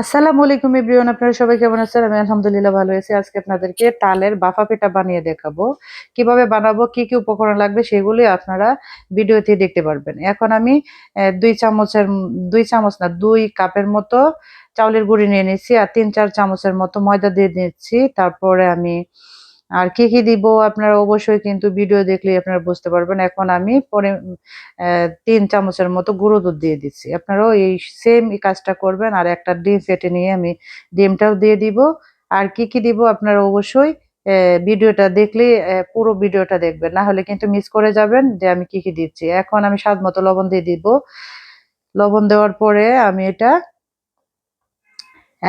আসসালামু আলাইকুম এভরিওয়ান, আপনারা সবাই কেমন আছেন? আমি আলহামদুলিল্লাহ ভালো আছি। আজকে আপনাদেরকে তালের বাফা পিঠা বানিয়ে দেখাবো। কীভাবে বানাবো, কি কি উপকরণ লাগবে, সেগুলি আপনারা ভিডিওতে দেখতে পারবেন। এখন আমি দুই চামচের, দুই চামচ না, দুই কাপের মতো চাউলের গুঁড়ি নিয়ে নিচ্ছি আর তিন, চার চামচের মতো ময়দা দিয়ে নিচ্ছি তারপরে আমি আর কি কি দিব আপনারা অবশ্যই কিন্তু ভিডিও দেখলে আপনারা বুঝতে পারবেন। এখন আমি পরে তিন চামচের মতো গুঁড়ো দুধ দিয়ে দিচ্ছি। আপনারাও এই সেম কাজটা করবেন। আর একটা ডিম ফেটে নিয়ে আমি ডিমটাও দিয়ে দিব। আর কি কি দিব আপনারা অবশ্যই ভিডিওটা দেখলে পুরো ভিডিওটা দেখবেন। না হলে কিন্তু মিস করে যাবেন যে আমি কি কি দিচ্ছি। এখন আমি স্বাদ মতো লবণ দিয়ে দিব। লবণ দেওয়ার পরে আমি এটা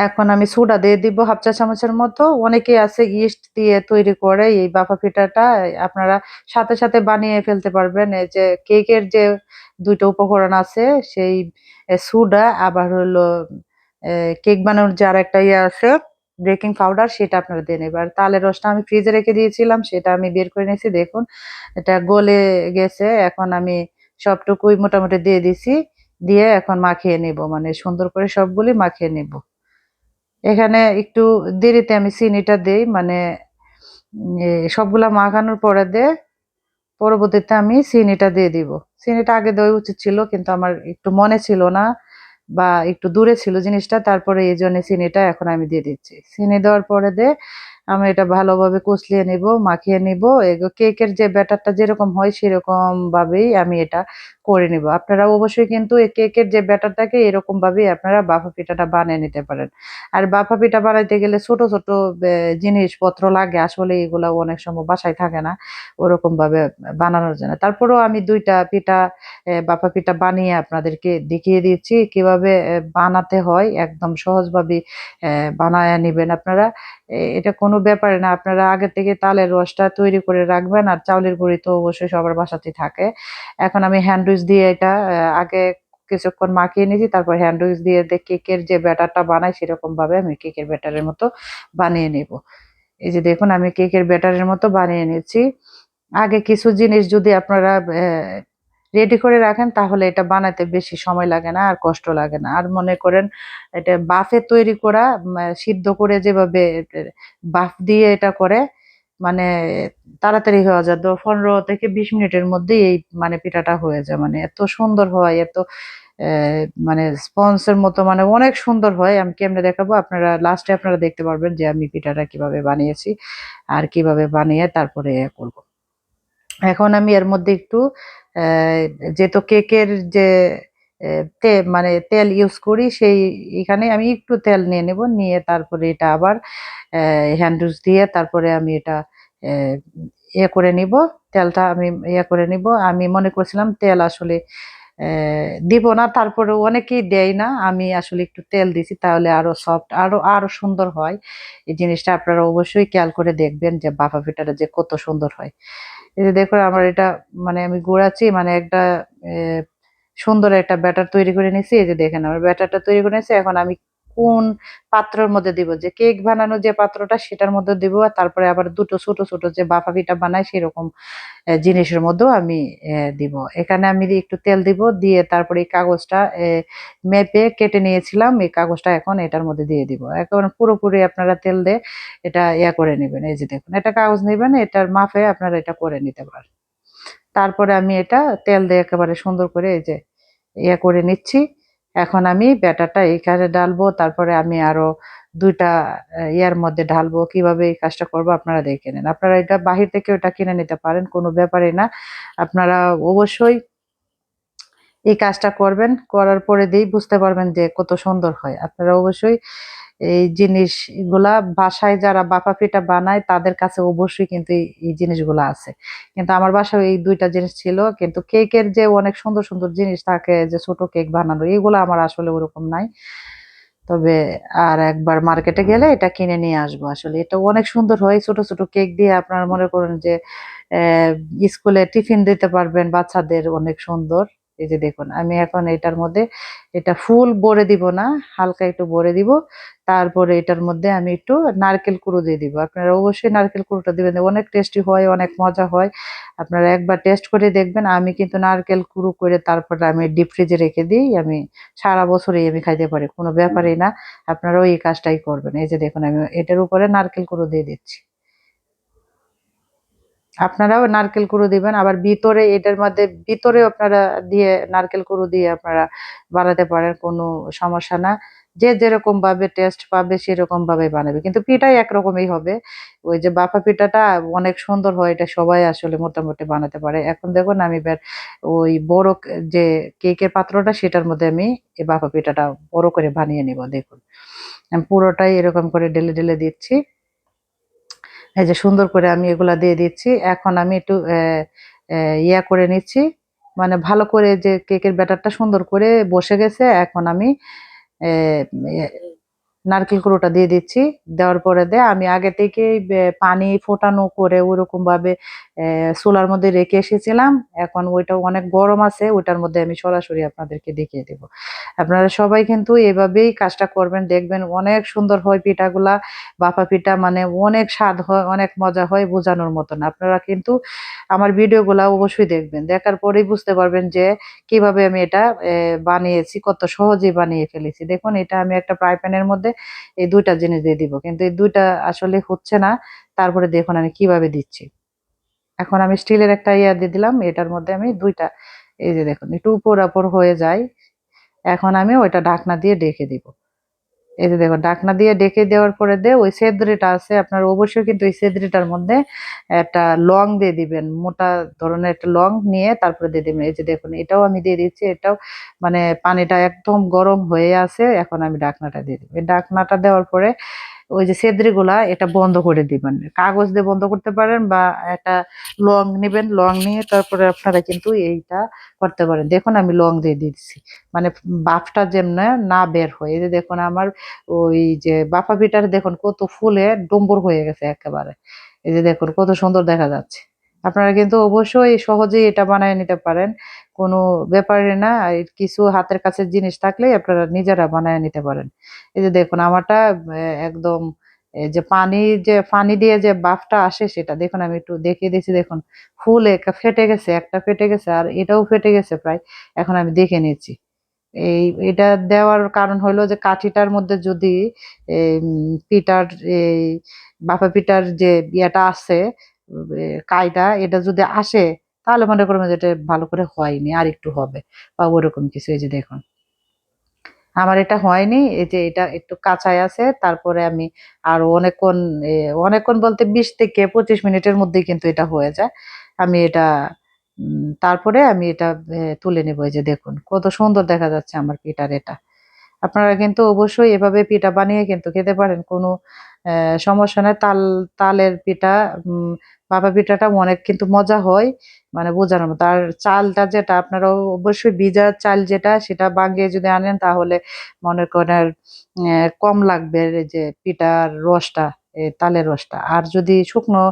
এখন আমি সোডা দিয়ে দিব হাফ চা চামচের মতো। অনেকে আছে ইস্ট দিয়ে তৈরি করে এই বাফা পিঠাটা আপনারা সাথে সাথে বানিয়ে ফেলতে পারবেন। এই যে কেকের যে দুইটা উপকরণ আছে, সেই সোডা আবার হলো কেক বানানোর যে আর একটা ইয়ে আছে বেকিং পাউডার সেটা আপনারা নেবেন। আর তালের রসটা আমি ফ্রিজে রেখে দিয়েছিলাম, সেটা আমি বের করে নিয়েছি। দেখুন, এটা গলে গেছে। এখন আমি সবটুকুই মোটামুটি দিয়ে দিছি। দিয়ে এখন মাখিয়ে নিব। মানে সুন্দর করে সবগুলি মাখিয়ে নিব। এখানে একটু দেরিতে আমি চিনিটা দেই মানে সবগুলা মাখানোর পরে দে, পরবর্তীতে আমি চিনিটা দিয়ে দিব। চিনিটা আগে দেওয়া উচিত ছিল, কিন্তু আমার একটু মনে ছিল না বা একটু দূরে ছিল জিনিসটা, তারপরে এই জন্য চিনিটা এখন আমি দিয়ে দিচ্ছি। চিনি দেওয়ার পরে দে, আমি এটা ভালোভাবে কুচলিয়ে নিব, মাখিয়ে নিব। কেকের যে ব্যাটারটা যেরকম হয় সেরকম ভাবেই আমি এটা করে নিব। আপনারা অবশ্যই কিন্তু কেকের যে ব্যাটারটাকে এরকম ভাবেই আপনারা বাফা পিঠাটা বানিয়ে নিতে পারেন। আর বাফা পিঠা বানাইতে গেলে ছোট ছোট জিনিসপত্র লাগে। আসলে এগুলো অনেক সময় বাসায় থাকে না। ওরকম ভাবে বানানোর জন্য। তারপরেও আমি দুইটা পিঠা বাফা পিঠা বানিয়ে আপনাদেরকে দেখিয়ে দিচ্ছি কীভাবে বানাতে হয়। একদম সহজভাবে বানায় নেবেন আপনারা। এটা কোনো ব্যাপারে না। আপনারা আগে থেকে তালের রসটা তৈরি করে রাখবেন। আর চাউলের গুঁড়ি তো অবশ্যই সবার বাসাতেই থাকে। এখন আমি হ্যান্ডউইচ দিয়ে এটা আগে কিছুক্ষণ মাখিয়ে নিয়েছি, তারপর হ্যান্ডউইচ দিয়ে কেকের যে ব্যাটারটা বানাই সেরকম ভাবে আমি কেকের ব্যাটারের মতো বানিয়ে নেব। এই যে দেখুন, আমি কেকের ব্যাটারের মতো বানিয়ে নিয়েছি। আগে কিছু জিনিস যদি আপনারা রেডি করে রাখেন, তাহলে এটা বানাতে বেশি সময় লাগে না, আর কষ্ট লাগে না। আর মনে করেন, এটা বাফে তৈরি করা সিদ্ধ করে যেভাবে বাফ দিয়ে এটা করে মানে তাড়াতাড়ি হয়ে যায়। তো পনেরো থেকে বিশ মিনিটের মধ্যেই এই মানে পিঠাটা হয়ে যায়। মানে এত সুন্দর হয়, এত মানে স্পঞ্জের মতো মানে অনেক সুন্দর হয়। আমি কেমনে দেখাবো? আপনারা লাস্টে আপনারা দেখতে পারবেন যে আমি পিঠাটা কীভাবে বানিয়েছি আর কীভাবে বানিয়ে তারপরে করব। এখন আমি এর মধ্যে একটু যেহেতু কেকের যে তে মানে তেল ইউজ করি, সেই, এখানে আমি একটু তেল নিয়ে নেব, নিয়ে তারপরে এটা আবার হ্যান্ডউইচ দিয়ে তারপরে আমি এটা ইয়ে করে নিব, তেলটা আমি ইয়ে করে নিব। আমি মনে করছিলাম তেল আসলে দিব না, তারপরে অনেকেই দেয় না, আমি আসলে একটু তেল দিছি, তাহলে আরও সফট আরও আরও সুন্দর হয়। এই জিনিসটা আপনারা অবশ্যই খেয়াল করে দেখবেন যে বাফা পিঠাটা যে কত সুন্দর হয়। এই যে দেখো আমার এটা মানে আমি গুড়াচ্ছি মানে একটা সুন্দর একটা ব্যাটার তৈরি করে নিয়েছি, এই যে দেখেন আমার ব্যাটারটা তৈরি করে নিয়েছি, এখন আমি কোন পাত্রের মধ্যে দিব? যে কেক বানানো যে পাত্রটা, সেটার মধ্যে দিব, আর তারপরে আবার দুটো ছোট ছোট যে বাফা পিঠা বানাই, সেরকম জিনিসের মধ্যেও আমি দিব। এখানে আমি একটু তেল দিব, দিয়ে তারপরে এই কাগজটা মেপে কেটে নিয়েছিলাম, এই কাগজটা এখন এটার মধ্যে দিয়ে দিব। এখন পুরোপুরি আপনারা তেল দিয়ে এটা ইয়া করে নেবেন, এই যে দেখুন, এটা কাগজ নেবেন, এটার মাপে আপনারা এটা করে নিতে পারেন। তারপরে আমি এটা তেল দিয়ে একেবারে সুন্দর করে এই যে ইয়ে করে নিচ্ছি। এখন আমি ব্যাটারটা এইখানে ডালবো তারপরে আমি আরও দুইটা ইয়ার মধ্যে ঢালবো, কীভাবে এই কাজটা করব আপনারা দেখে নেন। আপনারা এটা বাহির থেকে ওটা কিনে নিতে পারেন, কোনো ব্যাপারে না। আপনারা অবশ্যই এই কাজটা করবেন, করার পরে দিয়ে বুঝতে পারবেন যে কত সুন্দর হয়। আপনারা অবশ্যই এই জিনিসগুলা বাসায় যারা বাফা পিঠা বানায়, তাদের কাছে অবশ্যই কিন্তু এই জিনিসগুলো আছে। কিন্তু আমার বাসায় এই দুইটা জিনিস ছিল, কিন্তু কেকের যে অনেক সুন্দর সুন্দর জিনিস থাকে, যে ছোট কেক বানানো, এগুলো আমার আসলে ওরকম নাই। তবে আর একবার মার্কেটে গেলে এটা কিনে নিয়ে আসব আসলে। এটা অনেক সুন্দর হয়, ছোট ছোট কেক দিয়ে আপনারা মনে করেন যে স্কুলে টিফিন দিতে পারবেন বাচ্চাদের, অনেক সুন্দর। এই যে দেখুন, আমি এখন এটার মধ্যে এটা ফুল ভরে দিব না, হালকা একটু ভরে দিব। তারপরে এটার মধ্যে আমি একটু নারকেল কুড়ো দিয়ে দিব। আপনারা অবশ্যই নারকেল কুড়োটা দিবেন, অনেক টেস্টি হয়, অনেক মজা হয়। আপনারা একবার টেস্ট করে দেখবেন। আমি কিন্তু নারকেল কুড়ো করে তারপরে আমি ডিপ ফ্রিজে রেখে দিই, আমি সারা বছরই আমি খাইতে পারি, কোনো ব্যাপারই না। আপনারাও এই কাজটাই করবেন। এই যে দেখুন, আমি এটার উপরে নারকেল কুড়ো দিয়ে দিচ্ছি। আপনারাও নারকেল কুড়ো দিবেন, আবার ভিতরে এটার মধ্যে ভিতরে আপনারা দিয়ে নারকেল কুড়ো দিয়ে আপনারা বানাতে পারেন, কোনো সমস্যা না। যে যেরকম ভাবে টেস্ট পাবে সেরকম ভাবে বানাবে। কিন্তু পিঠাই একরকমই হবে। ওই যে বাফা পিঠাটা অনেক সুন্দর হয়, এটা সবাই আসলে মোটামুটি বানাতে পারে। এখন দেখুন আমি এবার ওই বড় যে কেকের পাত্রটা, সেটার মধ্যে আমি এই বাফা পিঠাটা বড় করে বানিয়ে নিব, দেখুন। আমি পুরোটাই এরকম করে ঢেলে ঢেলে দিচ্ছি। এই যে সুন্দর করে আমি এগুলা দিয়ে দিচ্ছি। এখন আমি একটু ইয়া করে নিচ্ছি। মানে ভালো করে যে কেকের ব্যাটারটা সুন্দর করে বসে গেছে। এখন আমি নারকেল কুড়োটা দিয়ে দিচ্ছি। দেওয়ার পরে দে আমি আগে থেকেই পানি ফোটানো করে ওরকম ভাবে আহ, চুলার মধ্যে রেখে এসেছিলাম। এখন ওইটা অনেক গরম আছে ওইটার মধ্যে আমি সরাসরি আপনাদেরকে দেখিয়ে দেব। আপনারা সবাই কিন্তু এভাবেই কাজটা করবেন দেখবেন অনেক সুন্দর হয় পিঠাগুলা। বাফা পিঠা মানে অনেক স্বাদ হয় অনেক মজা হয় বোঝানোর মতন। আপনারা কিন্তু আমার ভিডিওগুলা অবশ্যই দেখবেন। দেখার পরেই বুঝতে পারবেন যে কীভাবে আমি এটা বানিয়েছি কত সহজেই বানিয়ে ফেলেছি। দেখুন এটা আমি একটা ফ্রাই প্যানের মধ্যে এই দুইটা জিনিস দিয়ে দিব। কিন্তু এই দুইটা আসলে হচ্ছে না। তারপরে দেখুন আমি কীভাবে দিচ্ছি। এখন আমি স্টিলের একটা ইয়া দিয়ে দিলাম। এটার মধ্যে আমি দুইটা, এই যে দেখুন, একটু উপর উপর হয়ে যায়। এখন আমি ওইটা ঢাকনা দিয়ে ডেকে দিব। এই যে দেখো ঢাকনা দিয়ে ডেকে দেওয়ার পরে দে, ওই সেদ্রিটা আছে আপনার, অবশ্যই কিন্তু ওই সেদ্রিটার মধ্যে একটা লং দিয়ে দিবেন, মোটা ধরনের একটা লং নিয়ে তারপরে দিয়ে দিবেন। এই যে দেখুন, এটাও আমি দিয়ে দিচ্ছি, এটাও মানে পানিটা একদম গরম হয়ে আছে, এখন আমি ডাকনাটা দিয়ে দিব। ডাকনাটা দেওয়ার পরে ওই যে সেদ্রিগুলা এটা বন্ধ করে দিবেন। কাগজ দিয়ে বন্ধ করতে পারেন বা একটা লং নেবেন, লং নিয়ে তারপরে আপনারা কিন্তু এইটা করতে পারেন। দেখুন, আমি লং দিয়ে দিচ্ছি। মানে বাফটা যেমন না বের হয়। এই যে দেখুন, আমার ওই যে বাফা পিঠার দেখুন, কত ফুলে ডুম্বুর হয়ে গেছে একেবারে। এই যে দেখুন, কত সুন্দর দেখা যাচ্ছে। আপনারা কিন্তু অবশ্যই সহজেই এটা বানিয়ে নিতে পারেন। কোনো ব্যাপারে না কিছু হাতের কাছে জিনিস থাকলেই আপনারা নিজেরা বানিয়ে নিতে পারেন। এই যে দেখুন আমারটা একদম যে পানি যে পানি দিয়ে যে বাফটা আসে সেটা দেখুন আমি একটু দেখিয়ে দিয়েছি দেখুন ফুল একটা ফেটে গেছে একটা ফেটে গেছে আর এটাও ফেটে গেছে প্রায় এখন আমি দেখে নিচ্ছি। এই এটা দেওয়ার কারণ হলো যে কাঠিটার মধ্যে যদি উম, এই বাফা পিটার যে ইয়েটা আছে কাইটা এটা যদি আসে তাহলে মনে করবেন যে এটা ভালো করে হয়নি, আর একটু হবে। বা ওরকম কিছু, এই যে দেখুন। আমার এটা হয়নি, এই যে এটা একটু কাঁচাই আছে, তারপরে আমি আর অনেকক্ষণ অনেকক্ষণ বলতে বিশ থেকে পঁচিশ মিনিটের মধ্যেই কিন্তু এটা হয়ে যায়। আমি এটা তারপরে আমি এটা তুলে নেব, এই যে দেখুন। কত সুন্দর দেখা যাচ্ছে আমার পিঠার এটা। আপনারা কিন্তু অবশ্যই এভাবে পিঠা বানিয়ে কিন্তু খেতে পারেন। কোনো সমস্যা নেই। তাল, তালের পিঠা ভাপা পিঠাটা অনেক কিন্তু মজা হয় মানে বোঝানোর মতো। আর চালটা যেটা, আপনারা অবশ্যই ভিজা চাল যেটা, সেটা বাগিয়ে যদি আনেন, তাহলে মনে করেন কম লাগবে যে পিঠার রসটা তালের রসটা। আর যদি শুকনো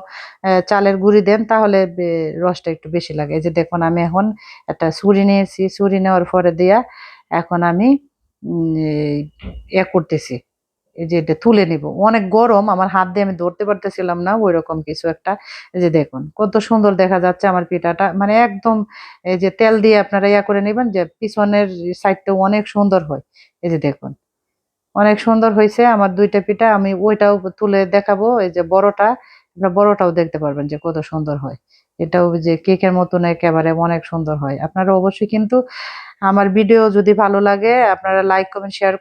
চালের গুঁড়ি দেন, তাহলে রসটা একটু বেশি লাগে। এই যে দেখুন, আমি এখন একটা ছুরি নিয়েছি। ছুরি নেওয়ার পরে দিয়া এখন আমি এ করতেছি। এই যে এটা তুলে নিব। অনেক গরম, আমার হাত দিয়ে আমি ধরতে পারতেছিলাম না ওই রকম কিছু একটা। এই যে দেখুন, কত সুন্দর দেখা যাচ্ছে আমার পিঠাটা। মানে একদম এই যে তেল দিয়ে আপনারা ইয়া করে নেবেন যে পিছনের সাইডটা অনেক সুন্দর হয়। এই যে দেখুন, অনেক সুন্দর হয়েছে আমার দুইটা পিঠা। আমি ওইটাও তুলে দেখাবো, এই যে বড়টা। আপনারা বড়টাও দেখতে পারবেন যে কত সুন্দর হয়। এটাও যে কেকের মতন একেবারে অনেক সুন্দর হয়। আপনারা অবশ্যই কিন্তু আমার ভিডিও যদি ভালো লাগে, আপনারা লাইক কমেন্ট শেয়ার